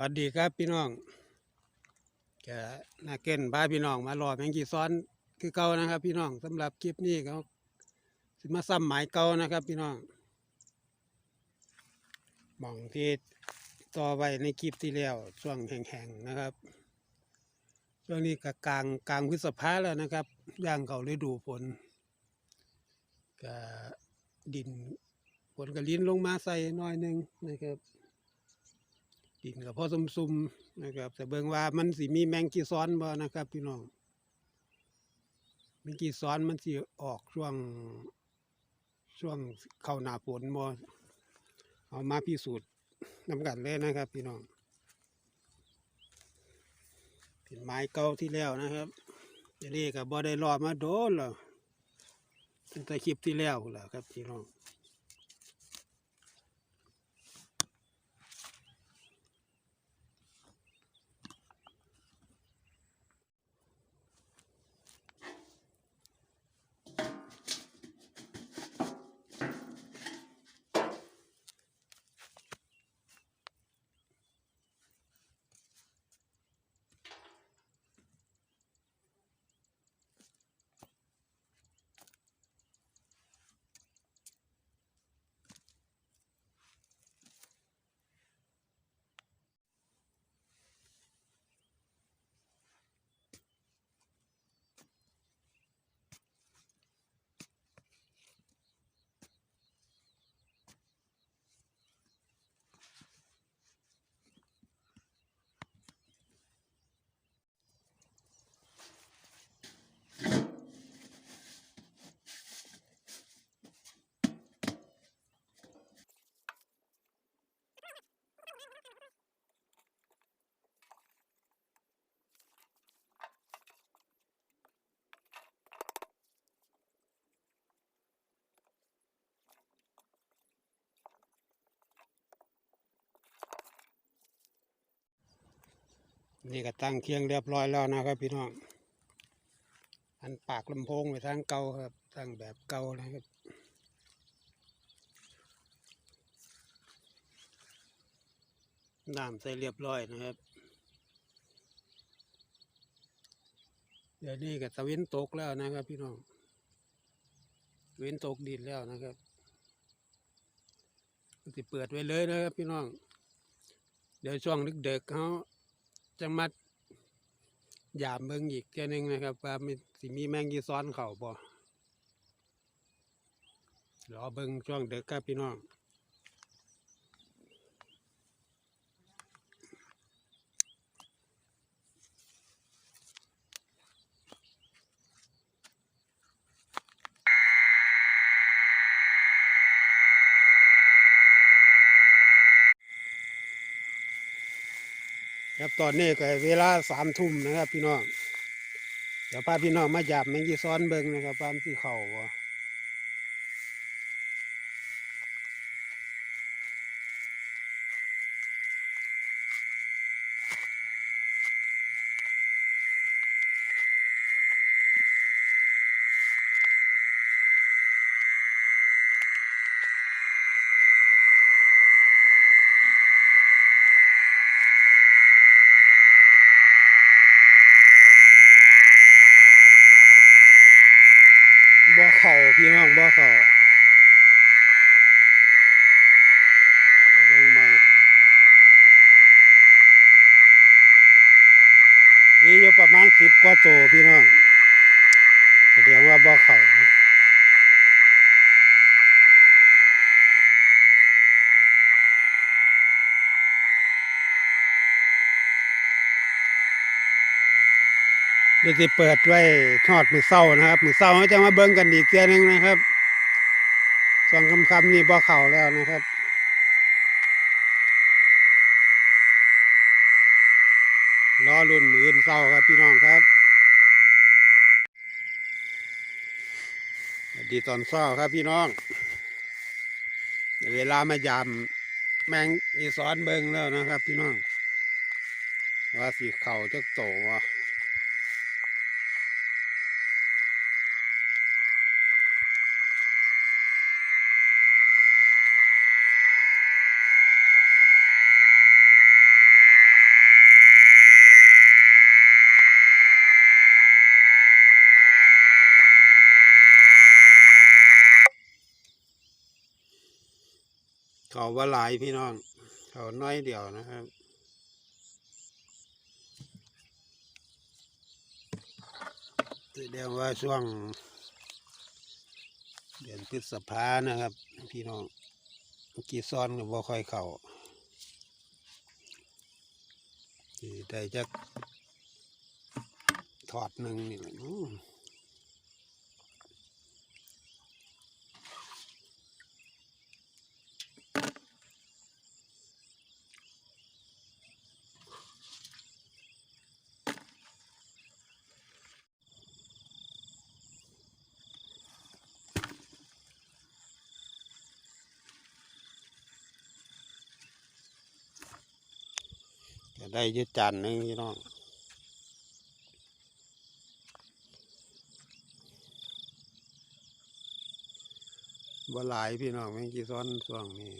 สวัสดีครับพี่น้องแกนาเกินพาพี่น้องมารอแมงกีซ้อนคือเก่านะครับ พี่น้องสำหรับคลิปนี้เขาสิมาซ้ำหมายเก่านะครับ พี่น้องมองที่ต่อไว้ในคลิปที่แล้วช่วงแห้งๆนะครับช่วงนี้ก็กลางกลางพฤษภาแล้วนะครับย่างเขาฤดูฝนก็ดินฝนก็ลิ้นลงมาใส่น้อยนึงนะครับินกับพ่อซุ่มๆนะครับแต่เบิ่งว่ามันสิมีแมงกีซ้อนบ่นะครับ พี่น้องแมงกีซ้อนมันสิออกช่วงช่วงเข้าหน้าฝนบ่เอามาพิสูจน์นำกันเลยนะครับ พี่น้องเป็นไม้เก่าที่แล้วนะครับเดี๋ยวนี้ก็บบ่ได้รอมาโดนแล้วตั้งแต่คลิปที่แล้วพุ่นล่ะครับพี่น้อง นี่ก็ตั้งเคียงเรียบร้อยแล้วนะครับพี่น้อง อันปากลำโพงไปทางเก่าครับ ตั้งแบบเก่านะครับน้ำใส่เรียบร้อยนะครับ เดี๋ยวนี้ก็ตะเวนตกแล้วนะครับ พี่น้องตะเวนตกดินแล้วนะครับก็สิเปิดไว้เลยนะครับ พี่น้อง เดี๋ยวช่วงดึกๆเขา จะมัดยามเบิ่งอีกเทีนึงนะครับ ว่ามีสิมีแมงยีซ้อนเข่าบ่รอเบิ่งช่วงเด็กครับพี่น้อง ครับตอนนี้ก็เวลาสามทุ่มนะครับ พี่น้องเดี๋ยวพาพี่น้องมาจับแมงกีซ้อนเบิงนะครับบ้านที่เข่า บ่เข่าพี่น้องบ่เข่าเดี๋ยวเบิ่งมานี่อยู่ประมาณสิบกว่าโตพี่น้องแสดงว่าบ่เข่า เดี๋ยวจะเปิดไว้ทอดมือเศร้านะครับมือเศร้าเราจะมาเบิ่งกันอีกเทียนึงนะครับสองคำคำนี่บ่เข่าแล้วนะครับรอรุ่นมืออื่นเศร้าครับพี่น้องครับดีตอนเศร้าครับพี่น้อง เวลามายามแมงอีสอนเบิ้งแล้วนะครับ พี่น้องว่าสีเข่าจะโตวะ ว่าหลายพี่น้อง เขาน้อยเดียวนะครับแสดงว่าช่วง เดือนพฤษภานะครับ พี่น้องกีซ้อนก็บ่ค่อยเข้าสิได้จักถอดหนึ่งนี่แหละ จะได้ยึดจานนึงพี่น้องบ่หลายพี่น้องแมงกีซ้อนช่วงนี้